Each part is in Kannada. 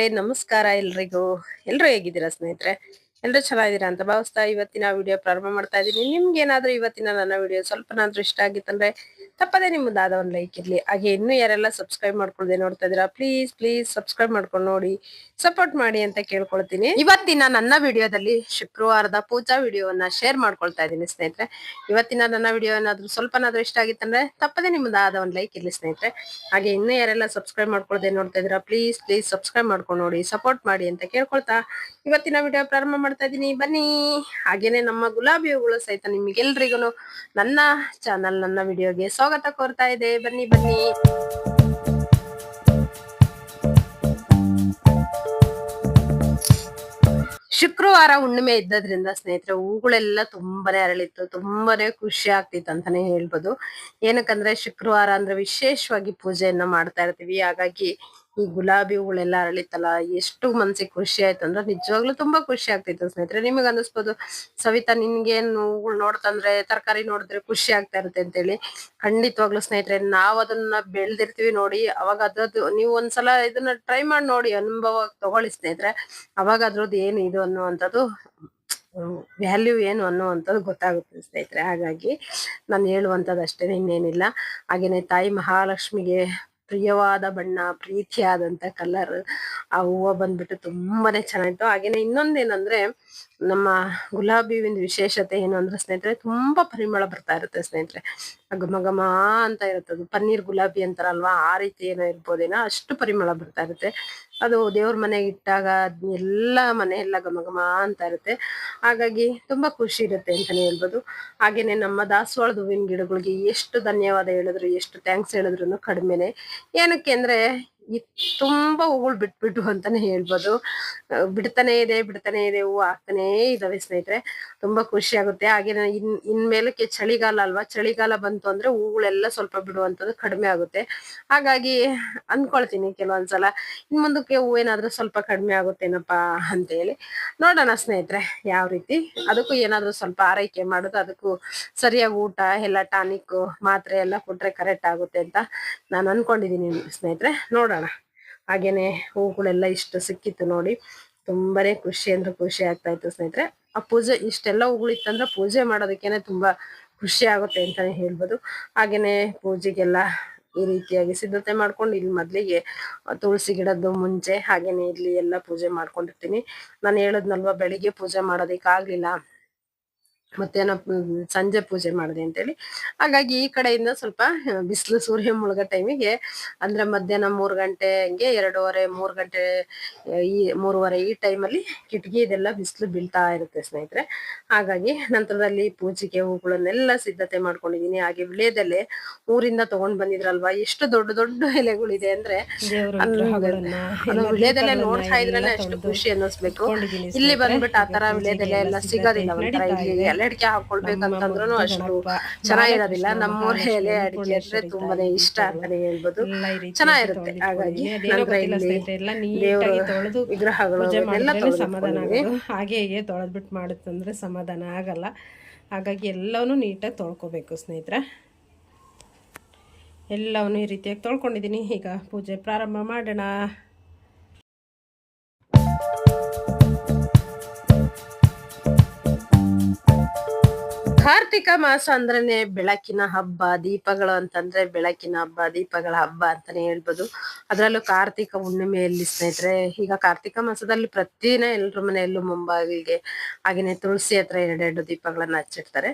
ಸ್ನೇಹಿತರೆ ನಮಸ್ಕಾರ ಎಲ್ರಿಗೂ. ಎಲ್ರು ಹೇಗಿದ್ದೀರಾ ಸ್ನೇಹಿತರೆ? ಎಲ್ರು ಚೆನ್ನಾಗಿದ್ದೀರಾ ಅಂತ ಭಾವಿಸ್ತಾ ಇವತ್ತಿನ ವಿಡಿಯೋ ಪ್ರಾರಂಭ ಮಾಡ್ತಾ ಇದ್ದೀನಿ. ನಿಮ್ಗೆ ಏನಾದ್ರೂ ಇವತ್ತಿನ ನನ್ನ ವಿಡಿಯೋ ಸ್ವಲ್ಪನಾದ್ರೂ ಇಷ್ಟ ಆಗಿತ್ತಂದ್ರೆ ತಪ್ಪದೆ ನಿಮ್ಮದಾದ ಒಂದು ಲೈಕ್ ಇರ್ಲಿ. ಹಾಗೆ ಇನ್ನೂ ಯಾರೆಲ್ಲ ಸಬ್ಸ್ಕ್ರೈಬ್ ಮಾಡ್ಕೊಳ್ದೆ ನೋಡ್ತಾ ಇದೀರಾ ಪ್ಲೀಸ್ ಪ್ಲೀಸ್ ಸಬ್ಸ್ಕ್ರೈಬ್ ಮಾಡ್ಕೊಂಡು ನೋಡಿ ಸಪೋರ್ಟ್ ಮಾಡಿ ಅಂತ ಕೇಳ್ಕೊಳ್ತೀನಿ. ಇವತ್ತಿನ ನನ್ನ ವಿಡಿಯೋದಲ್ಲಿ ಶುಕ್ರವಾರದ ಪೂಜಾ ವಿಡಿಯೋವನ್ನ ಶೇರ್ ಮಾಡ್ಕೊಳ್ತಾ ಇದ್ದೀನಿ ಸ್ನೇಹಿತರೆ. ಇವತ್ತಿನ ನನ್ನ ವಿಡಿಯೋ ಏನಾದ್ರೂ ಸ್ವಲ್ಪನಾದ್ರೂ ಇಷ್ಟ ಆಗಿತ್ತಂದ್ರೆ ತಪ್ಪದೆ ನಿಮ್ಮದಾದ ಒಂದು ಲೈಕ್ ಇರ್ಲಿ ಸ್ನೇಹಿತರೆ. ಹಾಗೆ ಇನ್ನೂ ಯಾರೆಲ್ಲ ಸಬ್ಸ್ಕ್ರೈಬ್ ಮಾಡ್ಕೊಳ್ದೆ ನೋಡ್ತಾ ಇದ್ದೀರಾ ಪ್ಲೀಸ್ ಪ್ಲೀಸ್ ಸಬ್ಸ್ಕ್ರೈಬ್ ಮಾಡ್ಕೊಂಡು ನೋಡಿ ಸಪೋರ್ಟ್ ಮಾಡಿ ಅಂತ ಕೇಳ್ಕೊಳ್ತಾ ಇವತ್ತಿನ ವಿಡಿಯೋ ಪ್ರಾರಂಭ ಮಾಡ್ತಾ ಇದ್ದೀನಿ ಬನ್ನಿ. ಹಾಗೇನೆ ನಮ್ಮ ಗುಲಾಬಿ ಹೂಗಳು ಸಹಿತ ನಿಮ್ಗೆಲ್ರಿಗೂ ನನ್ನ ಚಾನಲ್, ನನ್ನ ವಿಡಿಯೋಗೆ ಸ್ವಾಗತ ಕೋರ್ತಾ ಇದೆ. ಬನ್ನಿ ಬನ್ನಿ. ಶುಕ್ರವಾರ ಹುಣ್ಣಿಮೆ ಇದ್ದದ್ರಿಂದ ಸ್ನೇಹಿತರೆ ಹೂಗಳೆಲ್ಲ ತುಂಬಾನೇ ಅರಳಿತ್ತು, ತುಂಬಾನೇ ಖುಷಿ ಆಗ್ತಿತ್ತು ಅಂತಾನೆ ಹೇಳ್ಬೋದು. ಏನಕ್ಕಂದ್ರೆ ಶುಕ್ರವಾರ ಅಂದ್ರೆ ವಿಶೇಷವಾಗಿ ಪೂಜೆಯನ್ನ ಮಾಡ್ತಾ ಇರ್ತೀವಿ. ಹಾಗಾಗಿ ಈ ಗುಲಾಬಿ ಹೂಗಳೆಲ್ಲ ಅರಳಿತ್ತಲ್ಲ, ಎಷ್ಟು ಮನ್ಸಿಗೆ ಖುಷಿ ಆಯ್ತು ಅಂದ್ರೆ ನಿಜವಾಗ್ಲೂ ತುಂಬಾ ಖುಷಿ ಆಗ್ತಿತ್ತು ಸ್ನೇಹಿತರೆ. ನಿಮಗೆ ಅನಿಸ್ಬೋದು ಸವಿತಾ ನಿನ್ಗೇನು ಹೂಗಳು ನೋಡ್ತಂದ್ರೆ, ತರಕಾರಿ ನೋಡಿದ್ರೆ ಖುಷಿ ಆಗ್ತಾ ಇರುತ್ತೆ ಅಂತೇಳಿ. ಖಂಡಿತವಾಗ್ಲೂ ಸ್ನೇಹಿತರೆ, ನಾವ್ ಅದನ್ನ ಬೆಳ್ದಿರ್ತೀವಿ ನೋಡಿ, ಅವಾಗ ಅದ್ರದ್ದು ನೀವು ಒಂದ್ಸಲ ಇದನ್ನ ಟ್ರೈ ಮಾಡಿ ನೋಡಿ, ಅನುಭವ ತಗೊಳ್ಳಿ ಸ್ನೇಹಿತರೆ. ಅವಾಗ ಅದ್ರದ್ದು ಏನು ಇದು ಅನ್ನುವಂಥದ್ದು ವ್ಯಾಲ್ಯೂ ಏನು ಅನ್ನುವಂಥದ್ದು ಗೊತ್ತಾಗುತ್ತೆ ಸ್ನೇಹಿತರೆ. ಹಾಗಾಗಿ ನಾನು ಹೇಳುವಂಥದ್ದು ಅಷ್ಟೇ ಇನ್ನೇನಿಲ್ಲ. ಹಾಗೇನೆ ತಾಯಿ ಮಹಾಲಕ್ಷ್ಮಿಗೆ ಪ್ರಿಯವಾದ ಬಣ್ಣ, ಪ್ರೀತಿಯಾದಂತ ಕಲರ್ ಆ ಹೂವು ಬಂದ್ಬಿಟ್ಟು ತುಂಬಾನೇ ಚೆನ್ನಾಗಿತ್ತು. ಹಾಗೇನೆ ಇನ್ನೊಂದೇನಂದ್ರೆ ನಮ್ಮ ಗುಲಾಬಿ ಹೂವಿನ ವಿಶೇಷತೆ ಏನು ಅಂದ್ರೆ ಸ್ನೇಹಿತರೆ, ತುಂಬಾ ಪರಿಮಳ ಬರ್ತಾ ಇರುತ್ತೆ ಸ್ನೇಹಿತರೆ. ಘಮ ಘಮ ಅಂತ ಇರುತ್ತೆ ಅದು. ಪನ್ನೀರ್ ಗುಲಾಬಿ ಅಂತಾರಲ್ವಾ, ಆ ರೀತಿ ಏನೋ ಇರ್ಬೋದೇನೋ ಅಷ್ಟು ಪರಿಮಳ ಬರ್ತಾ ಇರುತ್ತೆ. ಅದು ದೇವ್ರ ಮನೆಗೆ ಇಟ್ಟಾಗ ಎಲ್ಲ ಮನೆ ಎಲ್ಲ ಘಮ ಘಮ ಅಂತ ಇರುತ್ತೆ. ಹಾಗಾಗಿ ತುಂಬಾ ಖುಷಿ ಇರುತ್ತೆ ಅಂತಾನೆ ಹೇಳ್ಬೋದು. ಹಾಗೇನೆ ನಮ್ಮ ದಾಸವಾಳದ ಹೂವಿನ ಗಿಡಗಳಿಗೆ ಎಷ್ಟು ಧನ್ಯವಾದ ಹೇಳಿದ್ರು, ಎಷ್ಟು ಥ್ಯಾಂಕ್ಸ್ ಹೇಳಿದ್ರು ಕಡಿಮೆನೆ. ಏನಕ್ಕೆ ಅಂದ್ರೆ ತುಂಬಾ ಹೂಗಳು ಬಿಟ್ಬಿಟ್ಟು ಅಂತಾನೆ ಹೇಳ್ಬೋದು. ಬಿಡ್ತಾನೆ ಇದೆ ಬಿಡ್ತಾನೆ ಇದೆ, ಹೂವು ಹಾಕ್ತಾನೆ ಇದಾವೆ ಸ್ನೇಹಿತರೆ. ತುಂಬಾ ಖುಷಿ ಆಗುತ್ತೆ. ಹಾಗೆ ಇನ್, ಇನ್ಮೇಲಕ್ಕೆ ಚಳಿಗಾಲ ಅಲ್ವಾ? ಚಳಿಗಾಲ ಬಂತು ಅಂದ್ರೆ ಹೂಗಳೆಲ್ಲ ಸ್ವಲ್ಪ ಬಿಡುವಂಥದ್ದು ಕಡಿಮೆ ಆಗುತ್ತೆ. ಹಾಗಾಗಿ ಅನ್ಕೊಳ್ತೀನಿ ಕೆಲವೊಂದ್ಸಲ. ಇನ್ ಮುಂದಕ್ಕೆ ಹೂವೇನಾದ್ರೂ ಸ್ವಲ್ಪ ಕಡಿಮೆ ಆಗುತ್ತೇನಪ್ಪಾ ಅಂತ ಹೇಳಿ. ನೋಡೋಣ ಸ್ನೇಹಿತರೆ ಯಾವ ರೀತಿ. ಅದಕ್ಕೂ ಏನಾದ್ರೂ ಸ್ವಲ್ಪ ಆರೈಕೆ ಮಾಡೋದು, ಅದಕ್ಕೂ ಸರಿಯಾಗಿ ಊಟ, ಎಲ್ಲ ಟಾನಿಕ್ ಮಾತ್ರೆ ಎಲ್ಲ ಕೊಟ್ರೆ ಕರೆಕ್ಟ್ ಆಗುತ್ತೆ ಅಂತ ನಾನು ಅನ್ಕೊಂಡಿದ್ದೀನಿ ಸ್ನೇಹಿತರೆ. ನೋಡೋಣ. ಹಾಗೇನೆ ಹೂಗಳೆಲ್ಲ ಇಷ್ಟು ಸಿಕ್ಕಿತ್ತು ನೋಡಿ. ತುಂಬಾನೇ ಖುಷಿ ಅಂದ್ರೆ ಖುಷಿ ಆಗ್ತಾ ಇತ್ತು ಸ್ನೇಹಿತರೆ. ಆ ಪೂಜೆ ಇಷ್ಟೆಲ್ಲ ಹೂಗಳು ಇತ್ತಂದ್ರೆ ಪೂಜೆ ಮಾಡೋದಕ್ಕೇನೆ ತುಂಬಾ ಖುಷಿ ಆಗುತ್ತೆ ಅಂತಾನೆ ಹೇಳ್ಬೋದು. ಹಾಗೇನೆ ಪೂಜೆಗೆಲ್ಲ ಈ ರೀತಿಯಾಗಿ ಸಿದ್ಧತೆ ಮಾಡ್ಕೊಂಡು ಇಲ್ಲಿ ಮೊದ್ಲಿಗೆ ತುಳಸಿ ಗಿಡದ್ದು ಮುಂಚೆ ಹಾಗೇನೆ ಇಲ್ಲಿ ಎಲ್ಲ ಪೂಜೆ ಮಾಡ್ಕೊಂಡಿರ್ತೀನಿ. ನಾನು ಹೇಳದ್ನಲ್ವಾ, ಬೆಳಿಗ್ಗೆ ಪೂಜೆ ಮಾಡೋದಕ್ಕೆ ಆಗ್ಲಿಲ್ಲ. ಮತ್ತೇನ ಸಂಜೆ ಪೂಜೆ ಮಾಡಿದೆ ಅಂತೇಳಿ. ಹಾಗಾಗಿ ಈ ಕಡೆಯಿಂದ ಸ್ವಲ್ಪ ಬಿಸಿಲು ಸೂರ್ಯ ಮುಳುಗೋ ಟೈಮಿಗೆ ಅಂದ್ರೆ ಮಧ್ಯಾಹ್ನ ಮೂರು ಗಂಟೆ ಹಂಗೆ ಎರಡೂವರೆ ಮೂರು ಗಂಟೆ ಈ ಮೂರುವರೆ ಈ ಟೈಮಲ್ಲಿ ಕಿಟಕಿ ಇದೆಲ್ಲ ಬಿಸಿಲು ಬೀಳ್ತಾ ಇರುತ್ತೆ ಸ್ನೇಹಿತರೆ. ಹಾಗಾಗಿ ನಂತರದಲ್ಲಿ ಪೂಜೆಗೆ ಹೂಗಳನ್ನೆಲ್ಲ ಸಿದ್ಧತೆ ಮಾಡ್ಕೊಂಡಿದ್ದೀನಿ. ಹಾಗೆ ವಿಳ್ಯದೆಲೆ ಊರಿಂದ ತಗೊಂಡ್ ಬಂದಿದ್ರಲ್ವಾ ಎಷ್ಟು ದೊಡ್ಡ ದೊಡ್ಡ ಎಲೆಗಳಿದೆ ಅಂದ್ರೆ ಅದು ವಿಳ್ಯದೆಲೆ ನೋಡ್ತಾ ಇದ್ರಲ್ಲೇ ಅಷ್ಟು ಖುಷಿ ಅನ್ನಿಸ್ಬೇಕು. ಇಲ್ಲಿ ಬಂದ್ಬಿಟ್ಟು ಆತರ ವಿಳ್ಯದೆಲೆ ಎಲ್ಲ ಸಿಗೋದಿಲ್ಲ ಒಂಥರ ಇಲ್ಲಿ ಅಡಿಕೆ ಹಾಕೊಳ್ಬೇಕಂತಂದ್ರು ಅಷ್ಟು ಚೆನ್ನಾಗಿರೋದಿಲ್ಲ. ನಮ್ಮೂರ ಎಲೆ ಅಡಿಕೆ ಅಂದ್ರೆ ತುಂಬಾನೇ ಇಷ್ಟ ಅಂತಾನೆ ಹೇಳ್ಬೋದು. ಚೆನ್ನಾಗಿರುತ್ತೆ ಹಾಗಾಗಿ ದೇವರು ವಿಗ್ರಹಗಳು ಸಮಾಧಾನ ಹಾಗೆ ಹೀಗೆ ತೊಳೆದ್ಬಿಟ್ಟು ಮಾಡುತ್ತಂದ್ರೆ ಸಮಾಧಾನ ಆಗಲ್ಲ. ಹಾಗಾಗಿ ಎಲ್ಲವನ್ನೂ ನೀಟಾಗಿ ತೊಳ್ಕೊಬೇಕು ಸ್ನೇಹಿತರೆ. ಎಲ್ಲವನ್ನು ಈ ರೀತಿಯಾಗಿ ತೊಳ್ಕೊಂಡಿದ್ದೀನಿ. ಈಗ ಪೂಜೆ ಪ್ರಾರಂಭ ಮಾಡೋಣ. ಕಾರ್ತಿಕ ಮಾಸ ಅಂದ್ರೇನೆ ಬೆಳಕಿನ ಹಬ್ಬ, ದೀಪಗಳು ಅಂತಂದ್ರೆ ಬೆಳಕಿನ ಹಬ್ಬ, ದೀಪಗಳ ಹಬ್ಬ ಅಂತಾನೆ ಹೇಳ್ಬೋದು. ಅದರಲ್ಲೂ ಕಾರ್ತಿಕ ಹುಣ್ಣಿಮೆಯಲ್ಲಿ ಸ್ನೇಹಿತರೆ, ಈಗ ಕಾರ್ತಿಕ ಮಾಸದಲ್ಲಿ ಪ್ರತಿದಿನ ಎಲ್ರ ಮನೆಯಲ್ಲೂ ಮುಂಬಾಗಿಲಿಗೆ ಹಾಗೇನೆ ತುಳಸಿ ಹತ್ರ ಎರಡೆರಡು ದೀಪಗಳನ್ನ ಹಚ್ಚಿರ್ತಾರೆ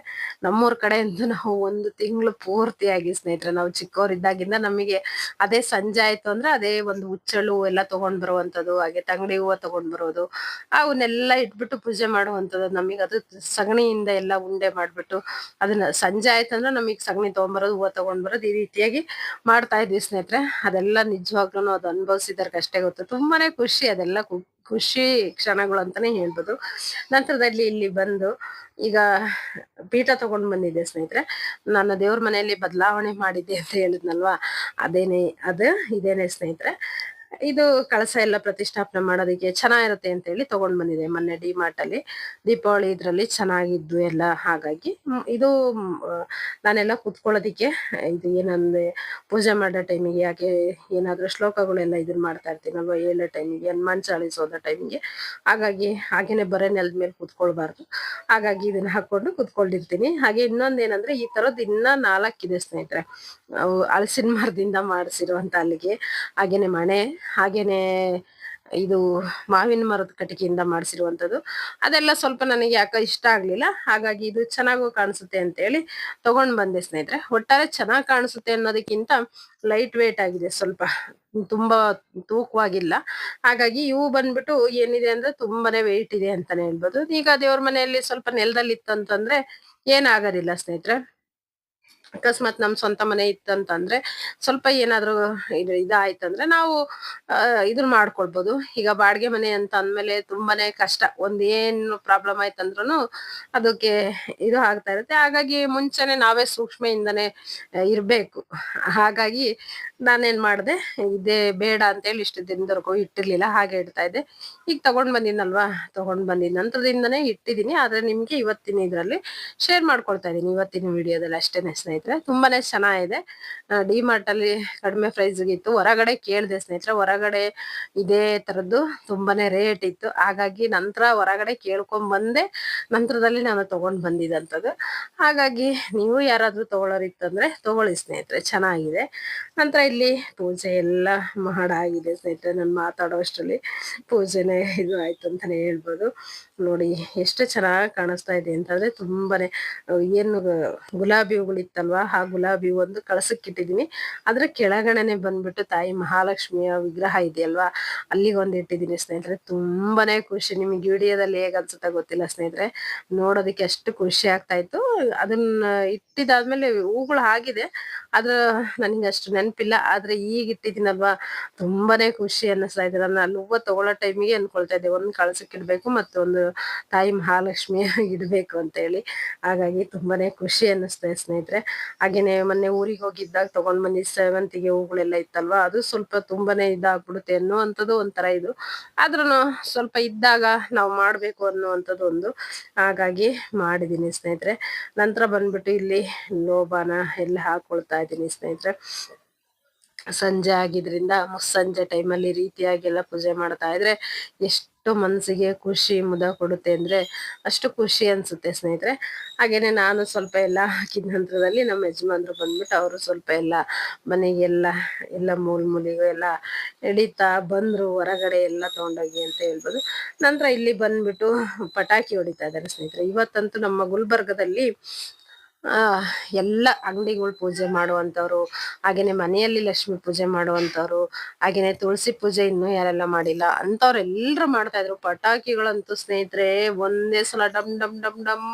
ನಮ್ಮೂರ್ ಕಡೆಯಿಂದ ನಾವು ಒಂದು ತಿಂಗಳು ಪೂರ್ತಿಯಾಗಿ ಸ್ನೇಹಿತರೆ, ನಾವು ಚಿಕ್ಕವರಿದ್ದಾಗಿಂದ ನಮಗೆ ಅದೇ ಸಂಜೆ ಆಯ್ತು ಅಂದ್ರೆ ಅದೇ ಒಂದು ಹುಚ್ಚಳು ಎಲ್ಲ ತಗೊಂಡ್ ಬರುವಂತದ್ದು, ಹಾಗೆ ತಂಗಡಿ ಹೂವು ತಗೊಂಡ್ ಬರೋದು, ಅವನ್ನೆಲ್ಲ ಇಟ್ಬಿಟ್ಟು ಪೂಜೆ ಮಾಡುವಂತದ್ದು ನಮಗೆ ಅದು ಸಗಣಿಯಿಂದ ಎಲ್ಲ ಉಂಡೆ ಮಾಡ್ಬಿಟ್ಟು ಅದನ್ನ ಸಂಜೆ ಆಯ್ತಂದ್ರೆ ನಮಗೆ ಸಗಣಿ ತಗೊಂಬರೋದು, ಹೂವು ತಗೊಂಡ್ಬರೋದು ಈ ರೀತಿಯಾಗಿ ಮಾಡ್ತಾ ಇದ್ವಿ ಸ್ನೇಹಿತರೆ. ಅದೆಲ್ಲ ನಿಜವಾಗ್ಲೂ ಅದು ಅನುಭವಿಸಿದವ್ರಿಗೆ ಅಷ್ಟೇ ಗೊತ್ತು. ತುಂಬಾನೇ ಖುಷಿ ಅದೆಲ್ಲ ಖುಷಿ ಕ್ಷಣಗಳು ಅಂತಾನೆ ಹೇಳ್ಬೋದು. ನಂತರದಲ್ಲಿ ಇಲ್ಲಿ ಬಂದು ಈಗ ಪೀಠ ತಗೊಂಡ್ ಬಂದಿದ್ದೆ ಸ್ನೇಹಿತರೆ. ನಾನು ದೇವ್ರ ಮನೆಯಲ್ಲಿ ಬದಲಾವಣೆ ಮಾಡಿದ್ದೆ ಅಂತ ಹೇಳಿದ್ನಲ್ವಾ? ಅದೇನೆ, ಅದು ಇದೇನೆ ಸ್ನೇಹಿತರೆ. ಇದು ಕಳಸ ಎಲ್ಲ ಪ್ರತಿಷ್ಠಾಪನೆ ಮಾಡೋದಕ್ಕೆ ಚೆನ್ನಾಗಿರುತ್ತೆ ಅಂತ ಹೇಳಿ ತಗೊಂಡ್ ಬಂದಿದೆ ಮೊನ್ನೆ ಡಿ ಮಾರ್ಟ್ ಅಲ್ಲಿ. ದೀಪಾವಳಿ ಇದ್ರಲ್ಲಿ ಚೆನ್ನಾಗಿದ್ದು ಎಲ್ಲ, ಹಾಗಾಗಿ ಇದು ನಾನೆಲ್ಲ ಕುತ್ಕೊಳ್ಳೋದಿಕ್ಕೆ ಇದು ಏನಂದ್ರೆ ಪೂಜೆ ಮಾಡೋ ಟೈಮಿಗೆ ಯಾಕೆ ಏನಾದ್ರೂ ಶ್ಲೋಕಗಳೆಲ್ಲ ಇದನ್ನ ಮಾಡ್ತಾ ಇರ್ತೀನಲ್ವಾ ಹೇಳೋ ಟೈಮಿಗೆ ಹನುಮಾನ್ ಚಾಳಿಸೋದ ಟೈಮಿಗೆ ಹಾಗಾಗಿ ಹಾಗೇನೆ ಬರೇ ನೆಲದ ಮೇಲೆ ಕುತ್ಕೊಳ್ಬಾರ್ದು. ಹಾಗಾಗಿ ಇದನ್ನ ಹಾಕೊಂಡು ಕುತ್ಕೊಂಡಿರ್ತೀನಿ. ಹಾಗೆ ಇನ್ನೊಂದ್ ಏನಂದ್ರೆ ಈ ತರದ್ ಇನ್ನ ನಾಲ್ಕಿದೆ ಸ್ನೇಹಿತರೆ. ಅವು ಹಲಸಿನ ಮರದಿಂದ ಮಾಡಿಸಿರುವಂತ ಅಲ್ಲಿಗೆ. ಹಾಗೇನೆ ಮಣೆ ಹಾಗೇನೆ ಇದು ಮಾವಿನ ಮರದ ಕಟಿಕೆಯಿಂದ ಮಾಡಿಸಿರುವಂಥದ್ದು. ಅದೆಲ್ಲ ಸ್ವಲ್ಪ ನನಗೆ ಯಾಕ ಇಷ್ಟ ಆಗಲಿಲ್ಲ. ಹಾಗಾಗಿ ಇದು ಚೆನ್ನಾಗೂ ಕಾಣಿಸುತ್ತೆ ಅಂತ ಹೇಳಿ ತಗೊಂಡ್ ಬಂದೆ ಸ್ನೇಹಿತರೆ. ಒಟ್ಟಾರೆ ಚೆನ್ನಾಗಿ ಕಾಣಿಸುತ್ತೆ ಅನ್ನೋದಕ್ಕಿಂತ ಲೈಟ್ ವೇಟ್ ಆಗಿದೆ ಸ್ವಲ್ಪ. ತುಂಬಾ ತೂಕವಾಗಿಲ್ಲ. ಹಾಗಾಗಿ ಇವು ಬಂದ್ಬಿಟ್ಟು ಏನಿದೆ ಅಂದ್ರೆ ತುಂಬಾನೇ ವೆಯ್ಟ್ ಇದೆ ಅಂತಾನೆ ಹೇಳ್ಬೋದು. ಈಗ ದೇವ್ರ ಮನೆಯಲ್ಲಿ ಸ್ವಲ್ಪ ನೆಲದಲ್ಲಿ ಇತ್ತು ಏನಾಗೋದಿಲ್ಲ ಸ್ನೇಹಿತರೆ. ಅಕಸ್ಮಾತ್ ನಮ್ ಸ್ವಂತ ಮನೆ ಇತ್ತಂತಂದ್ರೆ ಸ್ವಲ್ಪ ಏನಾದ್ರು ಇದು ಇದಾಯ್ತಂದ್ರೆ ನಾವು ಇದನ್ನ ಮಾಡ್ಕೊಳ್ಬೋದು. ಈಗ ಬಾಡಿಗೆ ಮನೆ ಅಂತ ಅಂದ್ಮೇಲೆ ತುಂಬಾನೇ ಕಷ್ಟ. ಒಂದ್ ಏನು ಪ್ರಾಬ್ಲಮ್ ಆಯ್ತಂದ್ರೂ ಅದಕ್ಕೆ ಇದು ಆಗ್ತಾ ಇರುತ್ತೆ. ಹಾಗಾಗಿ ಮುಂಚೆನೆ ನಾವೇ ಸೂಕ್ಷ್ಮೆಯಿಂದನೇ ಇರ್ಬೇಕು. ಹಾಗಾಗಿ ನಾನೇನ್ ಮಾಡ್ದೆ, ಇದೇ ಬೇಡ ಅಂತ ಹೇಳಿ ಇಷ್ಟು ದಿನದವರೆಗೂ ಇಟ್ಟಿರ್ಲಿಲ್ಲ, ಹಾಗೆ ಇಡ್ತಾ ಇದ್ದೆ. ಈಗ ತಗೊಂಡ್ ಬಂದಿನಲ್ವಾ ತಗೊಂಡ್ ಬಂದಿನ ನಂತರದಿಂದನೇ ಇಟ್ಟಿದೀನಿ. ಆದ್ರೆ ನಿಮ್ಗೆ ಇವತ್ತಿನ ಇದ್ರಲ್ಲಿ ಶೇರ್ ಮಾಡ್ಕೊಳ್ತಾ ಇದೀನಿ. ಇವತ್ತಿನ ವಿಡಿಯೋದಲ್ಲಿ ಅಷ್ಟೇನೆ ಸ್ನೇಹಿತರೆ. ತುಂಬಾನೇ ಚೆನ್ನಾಗಿದೆ. ಡಿಮಾರ್ಟ್ ಅಲ್ಲಿ ಕಡಿಮೆ ಪ್ರೈಸ್ ಇತ್ತು. ಹೊರಗಡೆ ಕೇಳಿದೆ ಸ್ನೇಹಿತರೆ, ಹೊರಗಡೆ ಇದೇ ತರದ್ದು ತುಂಬಾನೇ ರೇಟ್ ಇತ್ತು. ಹಾಗಾಗಿ ನಂತರ ಹೊರಗಡೆ ಕೇಳ್ಕೊಂಡ್ ಬಂದೆ. ನಂತರದಲ್ಲಿ ನಾನು ತಗೊಂಡ್ ಬಂದಿದಂತದ್ದು. ಹಾಗಾಗಿ ನೀವು ಯಾರಾದ್ರೂ ತಗೊಳ್ಳೋರಿತ್ತಂದ್ರೆ ತಗೊಳ್ಳಿ ಸ್ನೇಹಿತರೆ, ಚೆನ್ನಾಗಿದೆ. ನಂತರ ಇಲ್ಲಿ ಪೂಜೆ ಎಲ್ಲ ಮಾಡಾಗಿದೆ ಸ್ನೇಹಿತರೆ, ನಾನು ಮಾತಾಡೋ ಅಷ್ಟರಲ್ಲಿ. ಪೂಜೆನೆ ಇದು ಆಯ್ತು ಅಂತಾನೆ ಹೇಳ್ಬೋದು. ನೋಡಿ, ಎಷ್ಟು ಚೆನ್ನಾಗಿ ಕಾಣಿಸ್ತಾ ಇದೆ ಅಂತಂದ್ರೆ ತುಂಬಾನೇ, ಏನು ಗುಲಾಬಿ ಹೂಗಳಿತ್ತಲ್ವಾ ಆ ಗುಲಾಬಿ ಒಂದು ಕಳಸಕ್ಕಿಟ್ಟಿದೀನಿ. ಅದ್ರ ಕೆಳಗಡೆನೆ ಬಂದ್ಬಿಟ್ಟು ತಾಯಿ ಮಹಾಲಕ್ಷ್ಮಿಯ ವಿಗ್ರಹ ಇದೆಯಲ್ವಾ ಅಲ್ಲಿಗೆ ಒಂದು ಇಟ್ಟಿದ್ದೀನಿ ಸ್ನೇಹಿತರೆ. ತುಂಬಾನೇ ಖುಷಿ. ನಿಮಗೆ ವಿಡಿಯೋದಲ್ಲಿ ಹೇಗ್ ಅನ್ಸುತ್ತೆ ಗೊತ್ತಿಲ್ಲ ಸ್ನೇಹಿತರೆ. ನೋಡೋದಕ್ಕೆ ಅಷ್ಟು ಖುಷಿ ಆಗ್ತಾ ಇತ್ತು. ಅದನ್ನ ಇಟ್ಟಿದಾದ್ಮೇಲೆ ಹೂಗಳು ಆಗಿದೆ. ಅದ್ರ ನನಗೆ ಅಷ್ಟು ನೆನಪಿಲ್ಲ. ಆದ್ರೆ ಈಗ ಇಟ್ಟಿದ್ದೀನಲ್ವಾ ತುಂಬಾನೇ ಖುಷಿ ಅನ್ನಿಸ್ತಾ ಇದೆ ನಾನು ಅಲ್ಲಿ ಹೂವು ತಗೊಳ್ಳೋ ಟೈಮಿಗೆ ಅನ್ಕೊಳ್ತಾ ಇದ್ದೆ. ಒಂದು ಕಳಸಕ್ಕಿಡ್ಬೇಕು ಮತ್ತೊಂದು ತಾಯಿ ಮಹಾಲಕ್ಷ್ಮಿ ಇಡ್ಬೇಕು ಅಂತ ಹೇಳಿ ಹಾಗಾಗಿ ತುಂಬಾನೇ ಖುಷಿ ಅನ್ನಿಸ್ತಾ ಇದೆ ಸ್ನೇಹಿತರೆ. ಹಾಗೇನೆ ಮೊನ್ನೆ ಊರಿಗೆ ಹೋಗಿದ್ದಾಗ ತಗೊಂಡ್ ಬಂದಿ ಸೇವಂತಿಗೆ ಹೂಗಳೆಲ್ಲ ಇತ್ತಲ್ವಾ, ಅದು ಸ್ವಲ್ಪ ತುಂಬಾನೇ ಇದಾಗ್ಬಿಡುತ್ತೆ ಅನ್ನುವಂಥದ್ದು ಒಂಥರ ಇದು. ಆದ್ರೂ ಸ್ವಲ್ಪ ಇದ್ದಾಗ ನಾವು ಮಾಡ್ಬೇಕು ಅನ್ನುವಂಥದ್ದು ಒಂದು. ಹಾಗಾಗಿ ಮಾಡಿದೀನಿ ಸ್ನೇಹಿತರೆ. ನಂತರ ಬಂದ್ಬಿಟ್ಟು ಇಲ್ಲಿ ಲೋಬಾನ ಎಲ್ಲ ಹಾಕೊಳ್ತಾ ಇದ್ದೀನಿ ಸ್ನೇಹಿತರೆ. ಸಂಜೆ ಆಗಿದ್ರಿಂದ ಮುಸ್ಸಂಜೆ ಟೈಮಲ್ಲಿ ರೀತಿಯಾಗೆಲ್ಲ ಪೂಜೆ ಮಾಡ್ತಾ ಇದ್ರೆ ಎಷ್ಟು ಮನಸ್ಸಿಗೆ ಖುಷಿ ಮುದ ಕೊಡುತ್ತೆ ಅಂದ್ರೆ ಅಷ್ಟು ಖುಷಿ ಅನ್ಸುತ್ತೆ ಸ್ನೇಹಿತರೆ. ಹಾಗೇನೆ ನಾನು ಸ್ವಲ್ಪ ಎಲ್ಲ ಹಾಕಿದ ನಂತರದಲ್ಲಿ ನಮ್ಮ ಯಜಮಾನ್ರು ಬಂದ್ಬಿಟ್ಟು ಅವರು ಸ್ವಲ್ಪ ಎಲ್ಲ ಮನೆಗೆಲ್ಲ ಎಲ್ಲ ಮೂಲ್ ಮೂಲಿಗೂ ಎಲ್ಲ ಎಳಿತಾ ಬಂದ್ರು, ಹೊರಗಡೆ ಎಲ್ಲ ತಗೊಂಡೋಗಿ ಅಂತ ಹೇಳ್ಬೋದು. ನಂತರ ಇಲ್ಲಿ ಬಂದ್ಬಿಟ್ಟು ಪಟಾಕಿ ಹೊಡಿತಾ ಇದ್ದಾರೆ ಸ್ನೇಹಿತರೆ. ಇವತ್ತಂತೂ ನಮ್ಮ ಗುಲ್ಬರ್ಗದಲ್ಲಿ ಎಲ್ಲ ಅಂಗಡಿಗಳು ಪೂಜೆ ಮಾಡುವಂಥವ್ರು, ಹಾಗೇನೆ ಮನೆಯಲ್ಲಿ ಲಕ್ಷ್ಮಿ ಪೂಜೆ ಮಾಡುವಂಥವ್ರು, ಹಾಗೇನೆ ತುಳಸಿ ಪೂಜೆ ಇನ್ನೂ ಯಾರೆಲ್ಲ ಮಾಡಿಲ್ಲ ಅಂತವ್ರು ಎಲ್ರು ಮಾಡ್ತಾ ಇದ್ರು. ಪಟಾಕಿಗಳಂತೂ ಸ್ನೇಹಿತರೆ, ಒಂದೇ ಸಲ ಡಮ್ ಡಮ್ ಡಮ್ ಡಮ್,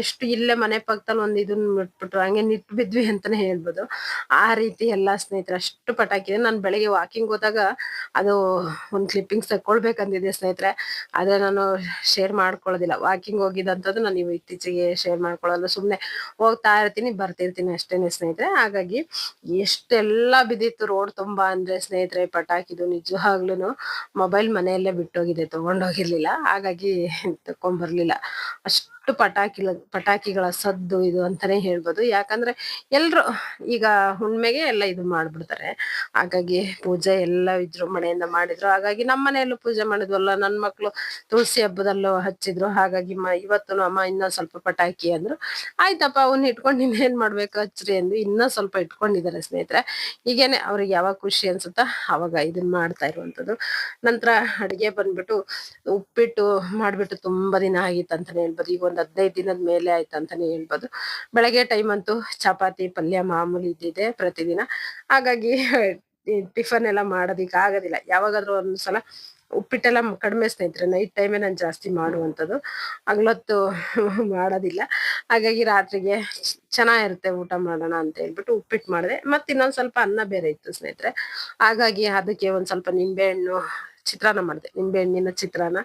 ಎಷ್ಟು ಇಲ್ಲೇ ಮನೆ ಪಕ್ಕದಲ್ಲಿ ಒಂದ್ ಇದನ್ನ ಬಿಟ್ಬಿಟ್ರು, ಹಂಗೆ ನಿಟ್ಟು ಬಿದ್ವಿ ಅಂತಾನೆ ಹೇಳ್ಬೋದು. ಆ ರೀತಿ ಎಲ್ಲಾ ಸ್ನೇಹಿತರೆ, ಅಷ್ಟು ಪಟಾಕಿ. ನಾನು ಬೆಳಿಗ್ಗೆ ವಾಕಿಂಗ್ ಹೋದಾಗ ಅದು ಒಂದು ಕ್ಲಿಪ್ಪಿಂಗ್ಸ್ ತಕೊಳ್ಬೇಕಂದಿದೆ ಸ್ನೇಹಿತರೆ, ಆದ್ರೆ ನಾನು ಶೇರ್ ಮಾಡ್ಕೊಳ್ಳೋದಿಲ್ಲ. ವಾಕಿಂಗ್ ಹೋಗಿದಂತದ್ದು ನಾನು ಇತ್ತೀಚೆಗೆ ಶೇರ್ ಮಾಡ್ಕೊಳ್ಳಲ್ಲ, ಸುಮ್ನೆ ಹೋಗ್ತಾ ಇರ್ತೀನಿ, ಬರ್ತಿರ್ತೀನಿ ಅಷ್ಟೇನೆ ಸ್ನೇಹಿತರೆ. ಹಾಗಾಗಿ ಎಷ್ಟೆಲ್ಲ ಬಿದ್ದಿತ್ತು ರೋಡ್ ತುಂಬಾ ಅಂದ್ರೆ ಸ್ನೇಹಿತರೆ, ಪಟಾಕಿದು ನಿಜವಾಗ್ಲೂ ಮೊಬೈಲ್ ಮನೆಯಲ್ಲೇ ಬಿಟ್ಟೋಗಿದೆ, ತಗೊಂಡೋಗಿರ್ಲಿಲ್ಲ. ಹಾಗಾಗಿ ತಕೊಂಡ್ಬರ್ಲಿಲ್ಲ ಅಷ್ಟು ಪಟಾಕಿ ಪಟಾಕಿಗಳ ಸದ್ದು ಇದು ಅಂತಾನೆ ಹೇಳ್ಬೋದು. ಯಾಕಂದ್ರೆ ಎಲ್ರು ಈಗ ಹುಣ್ಮೆಗೆ ಎಲ್ಲ ಇದು ಮಾಡ್ಬಿಡ್ತಾರೆ. ಹಾಗಾಗಿ ಪೂಜೆ ಎಲ್ಲ ವಿಜೃಂಭಣೆಯಿಂದ ಮಾಡಿದ್ರು. ಹಾಗಾಗಿ ನಮ್ಮ ಮನೆಯಲ್ಲೂ ಪೂಜೆ ಮಾಡಿದ್ವಲ್ಲ, ನನ್ ಮಕ್ಳು ತುಳಸಿ ಹಬ್ಬದಲ್ಲೂ ಹಚ್ಚಿದ್ರು. ಹಾಗಾಗಿ ಮ ಇವತ್ತು ಅಮ್ಮ ಇನ್ನೊಂದ್ ಸ್ವಲ್ಪ ಪಟಾಕಿ ಅಂದ್ರು. ಆಯ್ತಪ್ಪ ಅವನ್ನ ಇಟ್ಕೊಂಡು ಇನ್ನೇನ್ ಮಾಡ್ಬೇಕು ಹಚ್ಚ್ರಿ ಅಂದ್ರು ಇನ್ನೂ ಸ್ವಲ್ಪ ಇಟ್ಕೊಂಡಿದ್ದಾರೆ ಸ್ನೇಹಿತರೆ. ಈಗೇನೆ ಅವ್ರಿಗೆ ಯಾವಾಗ ಖುಷಿ ಅನ್ಸುತ್ತಾ ಅವಾಗ ಇದನ್ನ ಮಾಡ್ತಾ ಇರುವಂತದ್ದು ನಂತರ ಅಡಿಗೆ ಬಂದ್ಬಿಟ್ಟು ಉಪ್ಪಿಟ್ಟು ಮಾಡ್ಬಿಟ್ಟು ತುಂಬಾ ದಿನ ಆಗಿತ್ತು ಅಂತಾನೆ ಹೇಳ್ಬೋದು. ಈಗ ಒಂದ್ ಹದಿನೈದು ದಿನದ ಮೇಲೆ ಆಯ್ತು ಅಂತಾನೆ ಹೇಳ್ಬೋದು. ಬೆಳಗ್ಗೆ ಟೈಮ್ ಅಂತೂ ಚಪಾತಿ, ಪಲ್ಯ ಮಾಮೂಲಿ ಇದ್ದಿದೆ ಪ್ರತಿದಿನ. ಹಾಗಾಗಿ ಟಿಫನ್ ಎಲ್ಲ ಮಾಡೋದಿಕ್ಕೆ ಆಗೋದಿಲ್ಲ. ಯಾವಾಗಾದ್ರೂ ಒಂದ್ಸಲ ಉಪ್ಪಿಟ್ಟೆಲ್ಲ ಕಡಿಮೆ ಸ್ನೇಹಿತರೆ ನೈಟ್ ಟೈಮೇ ನಾನು ಜಾಸ್ತಿ ಮಾಡುವಂಥದ್ದು. ಹಗ್ಲೊತ್ತು ಮಾಡೋದಿಲ್ಲ. ಹಾಗಾಗಿ ರಾತ್ರಿಗೆ ಚೆನ್ನಾಗಿರುತ್ತೆ ಊಟ ಮಾಡೋಣ ಅಂತ ಹೇಳ್ಬಿಟ್ಟು ಉಪ್ಪಿಟ್ಟು ಮಾಡಿದೆ. ಮತ್ತೆ ಇನ್ನೊಂದು ಸ್ವಲ್ಪ ಅನ್ನ ಬೇರೆ ಇತ್ತು ಸ್ನೇಹಿತರೆ. ಹಾಗಾಗಿ ಅದಕ್ಕೆ ಒಂದ್ ಸ್ವಲ್ಪ ನಿಂಬೆಹಣ್ಣು ಚಿತ್ರಾನ್ನ ಮಾಡಿದೆ. ನಿಂಬೆಹಣ್ಣಿನ ಚಿತ್ರಾನ್ನ.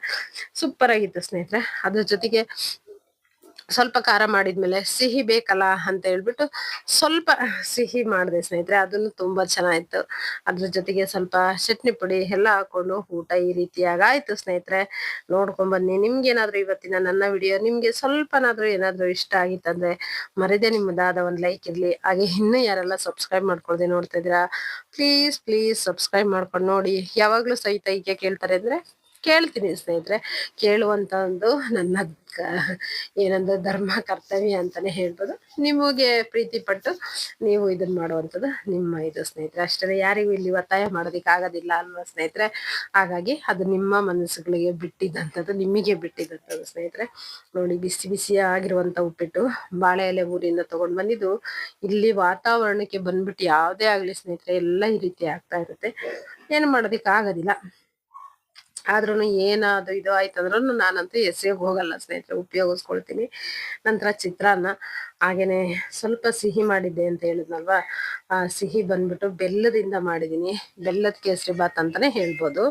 ಸೂಪರ್ ಆಗಿತ್ತು ಸ್ನೇಹಿತರೆ. ಅದ್ರ ಜೊತೆಗೆ ಸ್ವಲ್ಪ ಖಾರ ಮಾಡಿದ್ಮೇಲೆ ಸಿಹಿ ಬೇಕಲ್ಲ ಅಂತ ಹೇಳ್ಬಿಟ್ಟು ಸ್ವಲ್ಪ ಸಿಹಿ ಮಾಡಿದೆ ಸ್ನೇಹಿತರೆ, ಅದನ್ನು ತುಂಬಾ ಚೆನ್ನಾಗಿತ್ತು. ಅದ್ರ ಜೊತೆಗೆ ಸ್ವಲ್ಪ ಚಟ್ನಿ ಪುಡಿ ಎಲ್ಲ ಹಾಕೊಂಡು ಊಟ ಈ ರೀತಿಯಾಗಿ ಆಯ್ತು ಸ್ನೇಹಿತರೆ. ನೋಡ್ಕೊಂಡ್ ಬನ್ನಿ ನಿಮ್ಗೆ ಏನಾದ್ರು ಇವತ್ತಿನ ನನ್ನ ವಿಡಿಯೋ ನಿಮ್ಗೆ ಸ್ವಲ್ಪನಾದ್ರೂ ಏನಾದ್ರೂ ಇಷ್ಟ ಆಗಿತ್ತಂದ್ರೆ ಮರದೆ ನಿಮ್ಮದಾದ ಒಂದು ಲೈಕ್ ಇರ್ಲಿ. ಹಾಗೆ ಇನ್ನೂ ಯಾರೆಲ್ಲ ಸಬ್ಸ್ಕ್ರೈಬ್ ಮಾಡ್ಕೊಳ್ದೆ ನೋಡ್ತಾ ಇದೀರಾ ಪ್ಲೀಸ್ ಪ್ಲೀಸ್ ಸಬ್ಸ್ಕ್ರೈಬ್ ಮಾಡ್ಕೊಂಡು ನೋಡಿ. ಯಾವಾಗ್ಲೂ ಸಹಿತ ಈಗ ಕೇಳ್ತಾರೆ ಅಂದ್ರೆ ಕೇಳ್ತೀನಿ ಸ್ನೇಹಿತರೆ, ಕೇಳುವಂತ ಒಂದು ನನ್ನ ಏನಂದ್ರೆ ಧರ್ಮ ಕರ್ತವ್ಯ ಅಂತಾನೆ ಹೇಳ್ಬೋದು. ನಿಮಗೆ ಪ್ರೀತಿ ಪಟ್ಟು ನೀವು ಇದನ್ನ ಮಾಡುವಂಥದ್ದು ನಿಮ್ಮ ಇದು ಸ್ನೇಹಿತರೆ. ಅಷ್ಟೇ ಯಾರಿಗೂ ಇಲ್ಲಿ ಒತ್ತಾಯ ಮಾಡೋದಿಕ್ಕೆ ಆಗೋದಿಲ್ಲ ಅಲ್ವಾ ಸ್ನೇಹಿತರೆ? ಹಾಗಾಗಿ ಅದು ನಿಮ್ಮ ಮನಸ್ಸುಗಳಿಗೆ ಬಿಟ್ಟಿದ್ದಂಥದ್ದು ನಿಮಗೆ ಬಿಟ್ಟಿದ್ದಂಥದ್ದು ಸ್ನೇಹಿತರೆ. ನೋಡಿ, ಬಿಸಿ ಬಿಸಿ ಆಗಿರುವಂತ ಉಪ್ಪಿಟ್ಟು ಬಾಳೆ ಎಲೆ ಊರಿಂದ ತಗೊಂಡ್ ಬಂದಿದ್ದು, ಇಲ್ಲಿ ವಾತಾವರಣಕ್ಕೆ ಬಂದ್ಬಿಟ್ಟು ಯಾವುದೇ ಆಗಲಿ ಸ್ನೇಹಿತರೆ, ಎಲ್ಲ ಈ ರೀತಿ ಆಗ್ತಾ ಇರುತ್ತೆ. ಏನು ಮಾಡೋದಿಕ್ಕೆ ಆಗೋದಿಲ್ಲ. ಆದ್ರೂ ಏನಾದ್ರು ಇದು ಆಯ್ತಂದ್ರೂ ನಾನಂತೂ ಎಸೆಯೋಕ್ ಹೋಗಲ್ಲ ಸ್ನೇಹಿತರೆ, ಉಪಯೋಗಿಸ್ಕೊಳ್ತೀನಿ. ನಂತರ ಚಿತ್ರಾನ್ನ. ಹಾಗೇನೆ ಸ್ವಲ್ಪ ಸಿಹಿ ಮಾಡಿದ್ದೆ ಅಂತ ಹೇಳಿದ್ನಲ್ವಾ? ಆ ಸಿಹಿ ಬಂದ್ಬಿಟ್ಟು ಬೆಲ್ಲದಿಂದ ಮಾಡಿದ್ದೀನಿ ಬೆಲ್ಲದ ಕೇಸರಿ ಬಾತ್ ಅಂತಾನೆ ಹೇಳ್ಬೋದು.